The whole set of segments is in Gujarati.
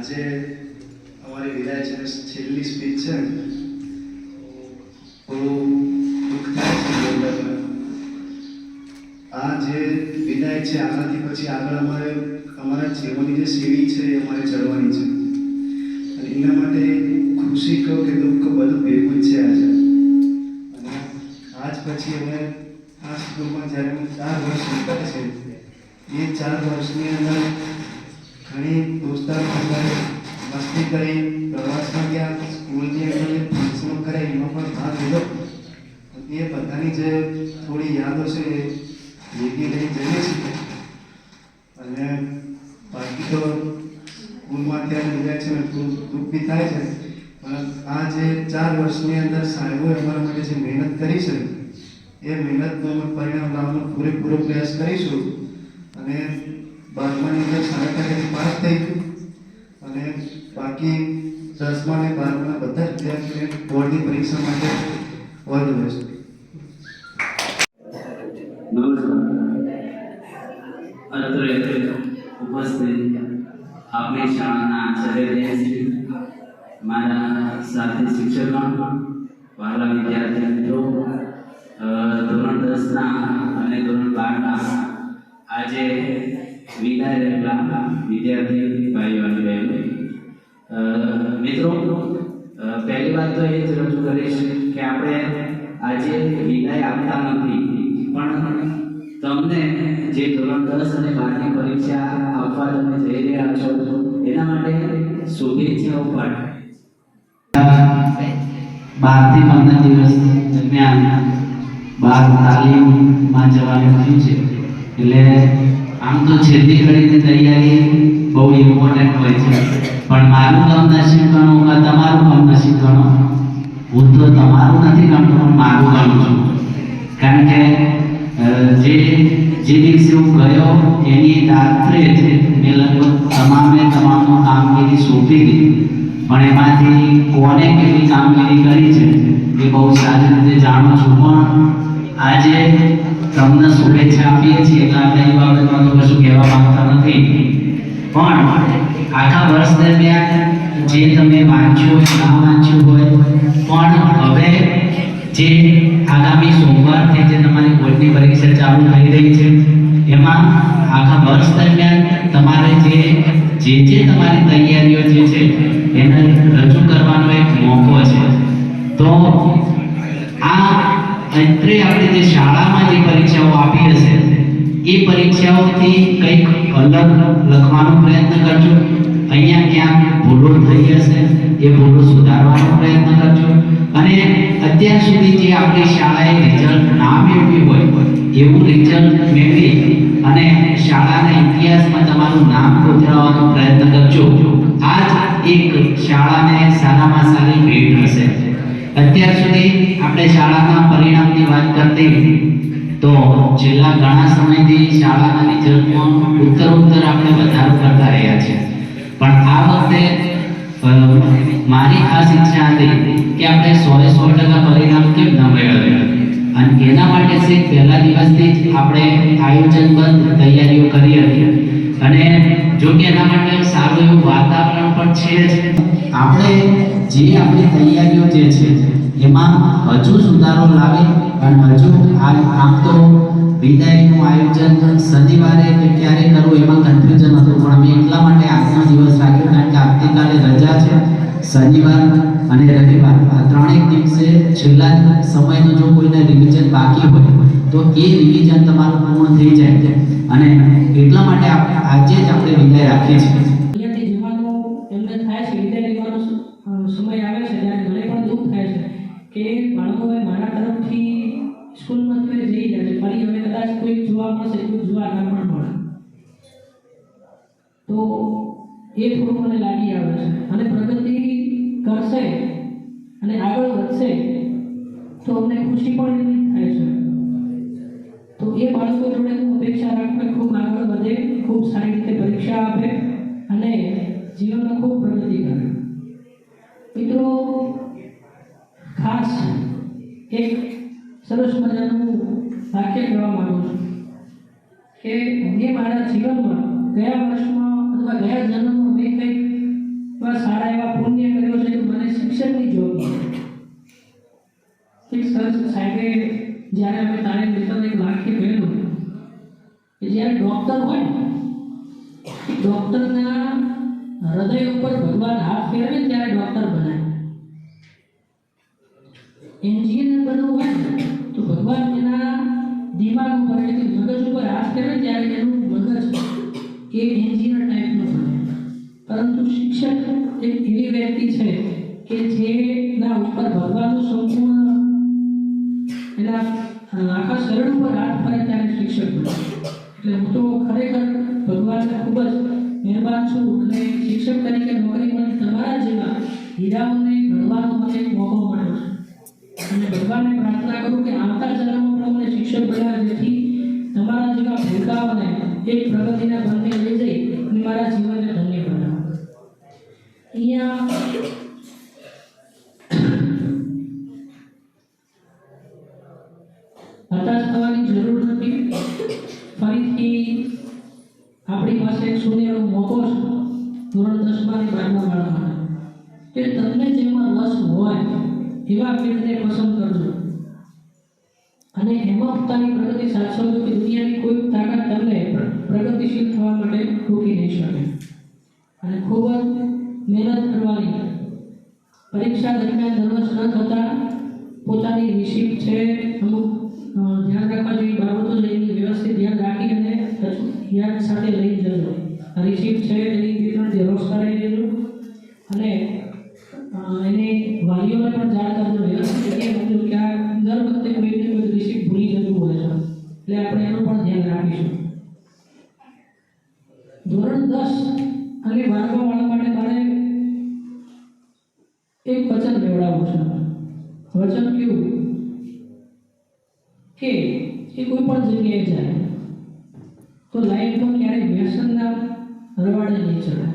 આજે અમારી વિદાય છેલ્લી સ્પીચ છે. આ જે વિદાય છે, આનાથી પછી આગળ અમારે અમારા જીવનની જે સીડી છે એ અમારે ચડવાની છે. અને એના માટે ખુશી કહો કે દુઃખ બધું ભેગું છે આજે. અને આજ પછી અમે આ સ્કૂલમાં જ્યારે ચાર વર્ષ નીકળ્યા છે, એ ચાર વર્ષની અંદર ઘણી દોસ્તારો મસ્તી કરી પ્રવાસમાં ગયા સ્કૂલની અંદર ફંક્શનો કરે, એમાં પણ ભાગ લીધો. એ બધાની જે થોડી યાદો છે, એ ભેગી લઈ જઈએ છીએ. અને બાકી તો સ્કૂલમાં અત્યારે વિદાય છે દુઃખ બી થાય છે. પણ આ જે ચાર વર્ષની અંદર સાહેબોએ અમારા માટે જે મહેનત કરી છે, એ મહેનતનું પરિણામ લાવવાનો પૂરેપૂરો પ્રયાસ કરીશું. અને બારમાની અંદર સાડા પાસ થઈ ગયું. અને બાકી દસમા અને બારમાના બધા જ વિદ્યાર્થીઓને બોર્ડની પરીક્ષા માટે ઓલ ધ બેસ્ટ અત્રે શાળાના આચાર્ય મારા સાથે શિક્ષકો વહાલા વિદ્યાર્થી મિત્રો ધોરણ દસના અને ધોરણ બારના આજે વિદાય રહેલા વિદ્યાર્થી ભાઈઓ અને બહેનો મિત્રો પહેલી વાત તો એ જ રજૂ કરીશ કે આપણે આજે વિદાય આપતા નથી પણ તમને જે ધોરણ દસ અને બારની પરીક્ષા આપવા તમે જઈ રહ્યા છો એના માટે શુભેચ્છાઓ પણ બારથી પંદર દિવસ દરમિયાન બાર તાલીમમાં જવાનું થયું છે એટલે આમ તો છેલ્લી ઘડીની તૈયારી બહુ ઇમ્પોર્ટન્ટ હોય છે. પણ મારું કામ નસીબ ગણો કે તમારું કામ નસીબ ગણો? હું તો તમારું નથી ગણતો પણ મારું ગણું છું. કારણ કે જે જે દિવસે હું ગયો, એની રાત્રે જ મેં લગભગ તમામે તમામનું કામગીરી સોંપી દીધી. પણ એમાંથી કોને કેટલી કામગીરી કરી છે, એ બહુ સારી રીતે જાણું છું. પણ આજે તમને શુભેચ્છા આપીએ છીએ. એટલે આપણે એ બાબતમાં તો કશું કહેવા માંગતા નથી. પણ આખા વર્ષ દરમિયાન જે તમે વાંચ્યું, ના વાંચ્યું હોય, પણ હવે જે આગામી સોમવારથી જે તમારી બોર્ડની પરીક્ષા ચાલુ થઈ રહી છે, એમાં આખા વર્ષ દરમિયાન તમારે જે જે જે તમારી તૈયારીઓ જે છે, એને રજૂ કરવાનો એક મોકો છે. તો આ અંતરે આપણે જે શાળામાં જે પરીક્ષાઓ આપી હશે, એ પરીક્ષાઓથી કંઈક અલગ લખવાનો પ્રયત્ન કરજો. અહીંયા ક્યાંક ભૂલો થઈ હશે, એ ભૂલો સુધારવાનો પ્રયત્ન કરજો. અને અત્યાર સુધી જે આપણી શાળાએ રિઝલ્ટ ના મેળવ્યું હોય, એવું રિઝલ્ટ મેળવી અને શાળાના ઇતિહાસમાં તમારું નામ કોતરાવવાનો પ્રયત્ન કરજો. આ જ એક શાળાને સારામાં સારી ભેટ હશે. અત્યાર સુધી આપણે શાળાના પરિણામની વાત કરતી તો છેલ્લા ઘણા સમયથી શાળાના રિઝલ્ટમાં ઉત્તર ઉત્તર આપણે વધારો કરતા રહ્યા છે પણ આ વખતે મારી ખાસ ઈચ્છા હતી કે આપણે સો એ સો ટકા પરિણામ કેમ ન મેળવ્યું અને એના માટે પહેલા દિવસથી જ આપણે આયોજનબદ્ધ તૈયારીઓ કરી હતી. અને જો કે એના માટે સારું એવું વાતાવરણ પણ છે જ. આપણે જે આપણી તૈયારીઓ જે છે, એમાં હજુ સુધારો લાવી અને હજુ આમ તો વિદાયનું આયોજન શનિવારે કે ક્યારે કરવું એમાં કન્ફ્યુઝન હતું, પણ અમે એટલા માટે આજનો દિવસ રાખ્યો કારણ કે આવતીકાલે રજા છે, શનિવાર અને રવિવાર. આ ત્રણેક દિવસે છેલ્લા સમયનું જો કોઈને રિવિઝન બાકી હોય તો એ રિવિઝન તમારું પૂર્ણ થઈ જાય છે. અને એટલા માટે આપણે આજે જ આપણે વિદાય રાખીએ છીએ. એમને થાય છે, વિદાય સમય આવે છે, ત્યારે ઘરે પણ દુઃખ થાય છે કે બાળકોએ મારા તરફથી સ્કૂલમાં જઈ રહ્યા છે? ફરી હવે કદાચ કોઈ જોવા મળશે, કોઈ જોવા ના પણ તો એ થોડું લાગી આવે છે. અને પ્રગતિ કરશે અને આગળ વધશે, તો અમને ખુશી પણ એ બાળકો જોડે હું અપેક્ષા રાખું ખૂબ આગળ વધે, ખૂબ સારી રીતે પરીક્ષા આપે અને જીવનમાં ખૂબ પ્રગતિ કરે મિત્રો, ખાસ એક સરસ મજાનું વાક્ય કહેવા માંગુ છું કે મેં મારા જીવનમાં ગયા વર્ષમાં અથવા ગયા જન્મમાં મેં કંઈક એવા સારા એવા પુણ્ય કર્યો છે કે મને શિક્ષણની મળી. એક સરસ સાહેબે જ્યારે અમે તારે મિત્રને એક વાક્ય કહેલું કે જ્યારે ડૉક્ટર હોય ને એ ડૉક્ટરના હૃદય ઉપર ભગવાન હાથ ફેરવે ને ત્યારે ડૉક્ટર બનાય. એન્જિનિયર બનવું હોય ને, તો ભગવાન એના દિમાગ ઉપર એટલે કે મગજ ઉપર હાથ ફેરવે ને ત્યારે એનું મગજ એ એન્જિનિયર ટાઈપનું બને. પરંતુ શિક્ષક એક એવી વ્યક્તિ છે કે જેના ઉપર ભગવાનનું સંપૂર્ણ એના આખા શરીર ઉપર હાથ ફરે ત્યારે શિક્ષક બને. એટલે હું તો ખરેખર ભગવાનને ખૂબ જ મહેરબાન છું અને શિક્ષક તરીકે નોકરી મળે તમારા જેવા હીરાઓને ઘડવાનો મને મોકો મળ્યો છે. અને ભગવાનને પ્રાર્થના કરું કે આવતા જન્મમાં મને શિક્ષક બનાવે જેથી તમારા જેવા ભૂલકાઓને એક પ્રગતિના બંને લઈ જઈ અને મારા જીવનને હતાશ થવાની જરૂર નથી. ફરીથી આપણી પાસે શૂન્યનો મોકો છે. ધોરણ દસમાની બારમા વાળા કે તમને જેમાં રસ હોય, એવા ફિલ્ડને પસંદ કરજો. અને એમાં પોતાની પ્રગતિ સાચવજો કે દુનિયાની કોઈ તાકાત તમને પ્રગતિશીલ થવા માટે રોકી નહીં શકે. અને ખૂબ જ મહેનત કરવાની. પરીક્ષા દરમિયાન નર્વસ ન થતા પોતાની રિસીપ છે, અમુક ધ્યાન રાખવા જેવી બાબતો એની વ્યવસ્થિત ધ્યાન રાખી અને યાદ સાથે લઈ જજો. રિસીપ્ટ છે, એની વિતરણ ત્રણ ઝેરોક્ષ કરાવી દેજો અને એને વાલીઓને પણ જાણ કરજો, વ્યવસ્થિત જગ્યાએ મોકલો કે આ દર વખતે કોઈ ને કોઈ રિસીપ્ટ ભૂલી જતું હોય છે. એટલે આપણે એનું પણ ધ્યાન રાખીશું. ધોરણ દસ અને બારમા વાળા માટે મારે એક વચન લેવડાવવું છે. વચન કેવું કે એ કોઈ પણ જગ્યાએ જાય, તો લાઈફમાં ક્યારેય વ્યસનના રવાડે નહીં ચડે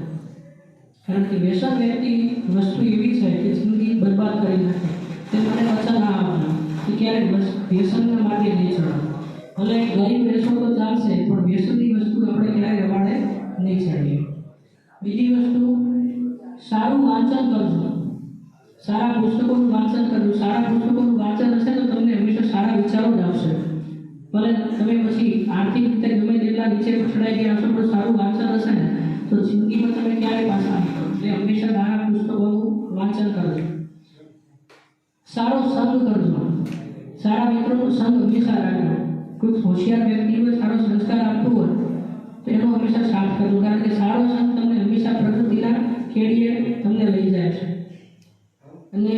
કારણ કે વ્યસન વ્યક્તિ વસ્તુ એવી છે કે જિંદગી બરબાદ કરી નાખે. તે મને વચન આ આપવાનું કે ક્યારેય વસ- વ્યસનના માર્ગે નહીં ચડો ભલે ગરીબ રહેશો તો ચાલશે, પણ વ્યસનની વસ્તુ આપણે ક્યારેય રવાડે નહીં ચડીએ. બીજી વસ્તુ, સારું વાંચન કરજો સારા પુસ્તકોનું વાંચન કરવું. સારા પુસ્તકોનું વાંચન હશે તો તમને હંમેશા સારા વિચારો જ આવશે. ભલે તમે પછી આર્થિક રીતે ગમે તેટલા નીચે પછડાઈ ગયા હશો, પણ સારું વાંચન હશે ને, તો જિંદગીમાં તમે ક્યારે પાછા આવશો એટલે હંમેશા સારા પુસ્તકોનું વાંચન કરજો. સારો સંગ કરજો. સારા મિત્રોનો સંગ હંમેશા રાખજો. કોઈ હોશિયાર વ્યક્તિને સારો સંસ્કાર આપતો હોય, તો એનો હંમેશા સાથ કરજો. કારણ કે સારો સંગ તમને હંમેશા પ્રકૃતિના ખેડીએ તમને લઈ જાય છે. અને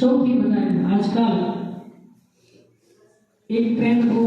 સૌથી વધારે આજકાલ એક ટ્રેન્ડ બહુ